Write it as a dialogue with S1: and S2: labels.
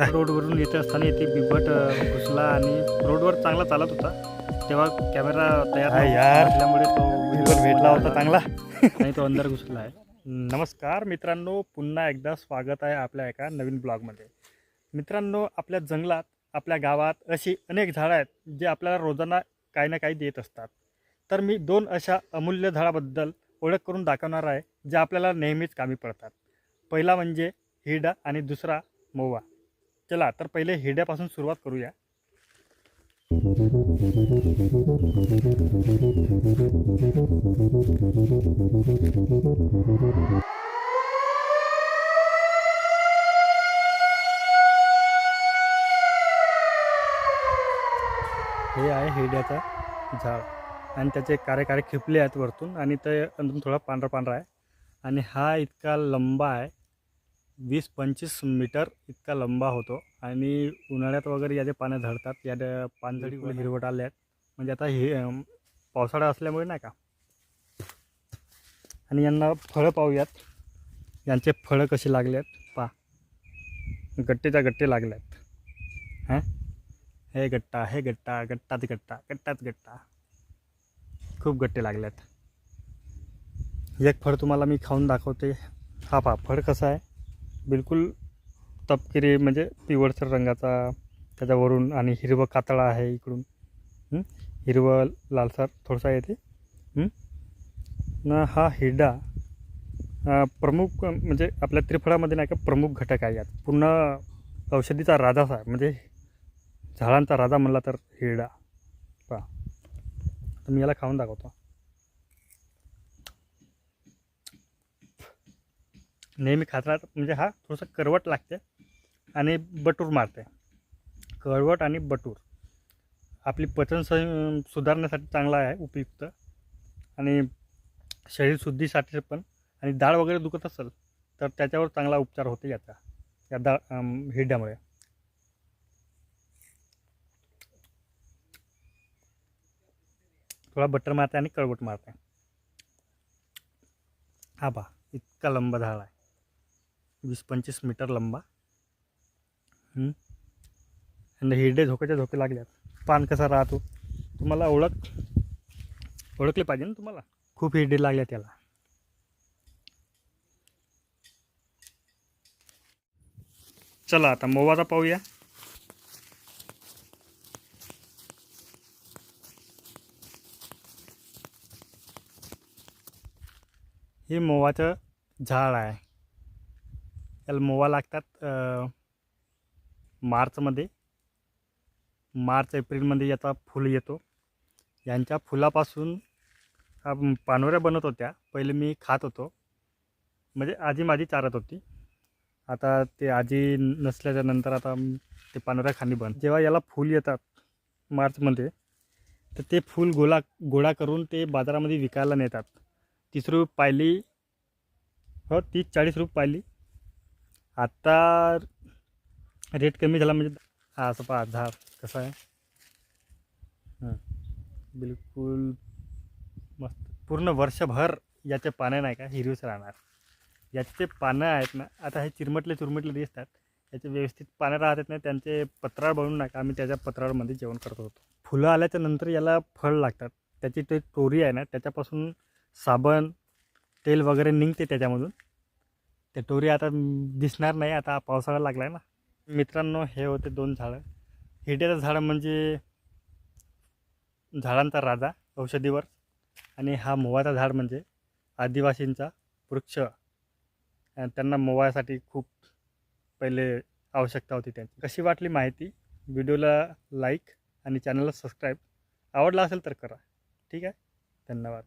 S1: रोडवरून येत असताना इथे बिबट घुसला आणि रोडवर चांगला चालत होता. तेव्हा कॅमेरा तयार. असल्यामुळे तो
S2: बिलकुल भेटला होता चांगला.
S1: आणि तो अंदर घुसला आहे. नमस्कार मित्रांनो पुन्हा एकदा स्वागत आहे आपल्या एका नवीन ब्लॉगमध्ये. मित्रांनो आपल्या जंगलात आपल्या गावात अशी अनेक झाडं आहेत जे आपल्याला रोजाना काही ना काही देत असतात. तर मी दोन अशा अमूल्य झाडाबद्दल ओळख करून दाखवणार आहे जे आपल्याला नेहमीच कामी पडतात. पहिला म्हणजे हिरडा आणि दुसरा मोवा. चला तर पहिले हिरड्यापासून सुरुवात करूया. हे आहे हिरड्याचं झाड. आणि त्याचे कारे खिपले आहेत वरतून. आणि ते अंदरून थोडा पांढरा पांढरा आहे. आणि हा इतका लंबा आहे. वीस पंचवीस मीटर इतका लंबा होतो आणि उन्हाळ्यात वगैरे याचे पानं झडतात या पानझडी हिरवट आले आहेत म्हणजे आता हे पावसाळा असल्यामुळे नाही का? आणि यांना फळं पाहूयात. यांचे फळं कसे लागले आहेत? पा गट्टेच्या गट्टे लागले आहेत. हां? हे गट्टा हे गट्टा गट्टाच गट्टा गट्टाच गट्टा. खूप गट्टे लागल्यात एक फळ तुम्हाला मी खाऊन दाखवते. हा पहा फळ कसं आहे? बिलकुल तपकिरी म्हणजे पिवळसर रंगाचा त्याच्यावरून आणि हिरवं कातळा आहे इकडून. हिरवं लालसर थोडासा येते ना न हा हिरडा प्रमुख म्हणजे आपल्या त्रिफळामध्ये नाही का प्रमुख घटक आहे यात. पूर्ण औषधीचा राजाच आहे म्हणजे झाडांचा राजा म्हणला तर हिरडा. पहा. तर मी याला खाऊन दाखवतो. नेहमी खातात म्हणजे हा थोडासा करवट लागते आणि बटूर मारते. करवट आणि बटूर. आपली पचन स सुधारण्यासाठी चांगला आहे उपयुक्त. आणि शरीर शुद्धीसाठी पण. आणि डाळ वगैरे दुखत असेल तर त्याच्यावर चांगला उपचार होते याचा या डाळ हिरड्यामुळे. थोडा बटर मारते आणि कळवट मारते. हा बा इतका लंब झाड आहे. वीस पंचवीस मीटर लंबा. आणि हिरडे झोक्याच्या झोके लागल्यात. पान कसा राहतो? तुम्हाला ओळख ओळखले पाहिजे ना तुम्हाला? खूप हिरडे लागल्या त्याला. चला आता मोवाचा पाहूया. हे मोवाचं झाड आहे. याला मोवा लागतात मार्चमध्ये. मार्च एप्रिलमध्ये याचा फुल येतो. यांच्या फुलापासून हा पानोऱ्या बनत होत्या. पहिले मी खात होतो. म्हणजे आजी माझी चारत होती. आता ते आजी नसल्याच्या नंतर आता ते पानोऱ्या खाणी बंद जेव्हा याला फूल येतात मार्चमध्ये तर ते फूल गोळा गोळा करून ते बाजारामध्ये विकायला नेतात. तीस रुपये पायली हो तीस चाळीस रुपये पायली. आत्ता रेट कमी झाला म्हणजे हा असं पहा दहा कसं आहे? हां बिलकुल मस्त. पूर्ण वर्षभर याचे पानं नाही का? हिरवीच राहणार. याचे पानं आहेत ना आता हे चिरमटले चुरमटले दिसतात. याचे व्यवस्थित पानं राहतात ना त्यांचे पत्राळ बनवून नका आम्ही त्याच्या पत्राळमध्ये जेवण करत होतो. फुलं आल्याच्यानंतर याला फळ लागतात. त्याची ते टोरी आहे ना त्याच्यापासून साबण तेल वगैरे निघते त्याच्यामधून. ते टोरी आता दिसणार नाही आता पावसाळा लागला आहे ना. मित्रांनो हे होते दोन झाडं. हिरड्याचं झाड म्हणजे झाडांचा राजा औषधीवर आणि हा मोवाचा झाड म्हणजे आदिवासींचा वृक्ष. आणि त्यांना मोवासाठी खूप पहिले आवश्यकता होती त्यांची. कशी वाटली माहिती? व्हिडिओला लाईक आणि चॅनलला सबस्क्राईब. आवडला असेल तर करा. ठीक आहे? धन्यवाद.